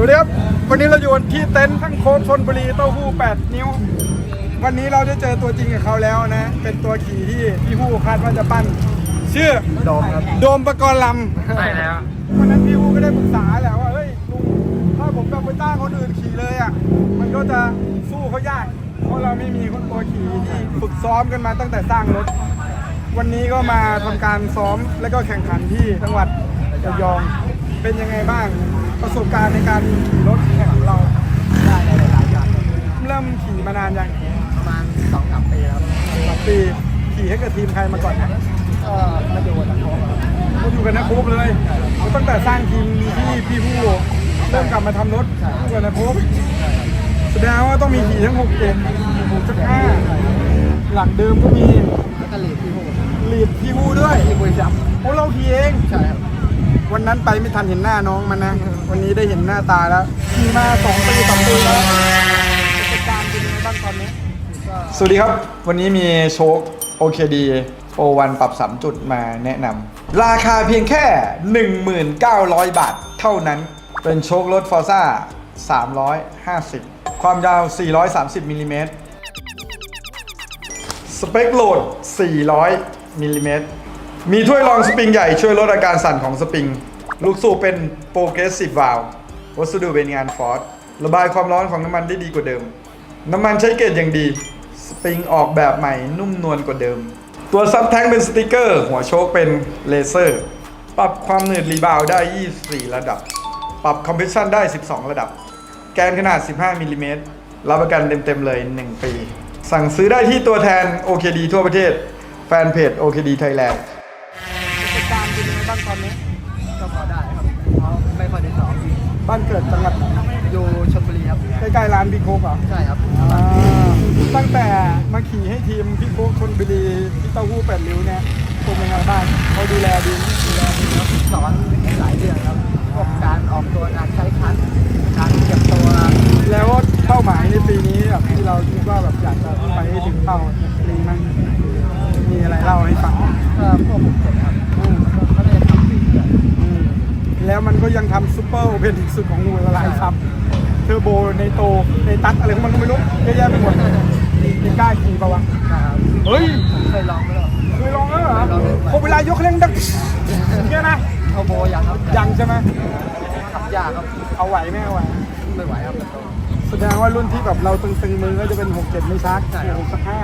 วัสดีครับ วันนี้เราอยู่ที่เต็นท์ทั้งโค้ชชนบุรีเต้าหู้ 8 นิ้ว วันนี้เราได้เจอตัวจริงกับเขาแล้วนะ เป็นตัวขี่ที่พี่ผู้คาดว่าจะปั้น ชื่อโดมครับโดมประกรณ์ลำใช่แล้ววันนั้นพี่ผู้ก็ได้ปรึกษาแหละว่าเฮ้ยลุงถ้าผมแบบไปจ้างคนอื่นขี่เลยอะมันก็จะสู้เขายากเพราะเราไม่มีคนตัวขี่ที่ฝึกซ้อมกันมาตั้งแต่สร้างรถ วันนี้ก็มาทำการซ้อมและก็แข่งขันที่จังหวัดระยองเป็นยังไงบ้าง ประสบการณ์ในการขี่รถแข่งของเรา ได้ในหลายๆอย่างเริ่มขี่มานานยังประมาณสองสามปีแล้วสามปีขี่ให้กับทีมใครมาก่อนนะก็มาอยู่กับเขาครับก็อยู่กันนะคุบเลยตั้งแต่สร้างทีมที่พี่ผู้เริ่มกลับมาทำรถอยู่กันนะคุบแสดงว่าต้องมีขี่ทั้งหกเจ็ดหกจุดห้าหลังเดิมก็มีแล้วก็หลีดที่พูดลีดพี่ผู้ด้วยที่บุรีรัมย์โอ้เราขี่เองใช่ครับ วันนั้นไปไม่ทันเห็นหน้าน้องมันนะ วันนี้ได้เห็นหน้าตาแล้วขี่มาสองปีสามปีแล้วประสบการณ์เป็นยังไงบ้างตอนนี้สวัสดีครับ วันนี้มีโชค OKD โปรวันปรับ 3 จุดมาแนะนำราคาเพียงแค่ 1,900 บาทเท่านั้นเป็นโชครถฟอร์ซ่า350 ความยาว 430มิลลิเมตรสเปคโหลด 400มิลลิเมตร มีถ้วยรองสปริงใหญ่ช่วยลดอาการสั่นของสปริง ลูกสูบเป็นโปรเกรสซีฟวาลวัสดุเป็นงานฟอร์ดระบายความร้อนของน้ำมันได้ดีกว่าเดิม น้ำมันใช้เกรดอย่างดี สปริงออกแบบใหม่นุ่มนวลกว่าเดิม ตัวซับแท้งเป็นสติกเกอร์ หัวโชคเป็นเลเซอร์ ปรับความหนืดรีบาวด์ได้ 24 ระดับ ปรับคอมเพรสชันได้ 12 ระดับ แกนขนาด 15มิลลิเมตรรับประกันเต็มๆเลย 1 ปี สั่งซื้อได้ที่ตัวแทน OKD ทั่วประเทศ แฟนเพจ OKD Thailand บ้างตอนนี้ก็พอได้ครับเขาไม่ค่อยได้สอบบ้านเกิดจังหวัดอยู่ชลบุรีครับใกล้ๆร้านบิ๊กโคกเหรอใช่ครับอ่าตั้งแต่มาขี่ให้ทีมพี่โคกชนบุรีพี่เต้าหู้แปดริ้วเนี่ยเป็นยังไงบ้างเขาดูแลดีไหมดูแลดีครับสอนหลายเรื่องครับพวกการออกตัวการใช้คันการเก็บตัวแล้วเป้าหมายในปีนี้แบบที่เราคิดว่าแบบอยากจะไปให้ถึงเป้าปีมั้งมีอะไรเล่าให้ฟังก็พวกผมเก็บครับเขาได้ทำปีเดียว อืม แล้วมันก็ยังทำซูเปอร์โอเพนอีกสุดของงูละลายครับเทอร์โบในโตในตัดอะไรของมันก็ไม่รู้เยอะแยะไปหมดยังกล้าขี่ปะวะนะครับเฮ้ยผมเคยลองไปแล้วเคยลองแล้วเหรอพอเวลายกเร่งดังเนี่ยนะเอาโบยังครับยังใช่ไหมขับยากครับเอาไหวไหมเอาไหวไม่ไหวครับแสดงว่ารุ่นที่แบบเราตึงๆมือก็จะเป็น 6 7 ไม่ชักใช่ครับ6สักห้า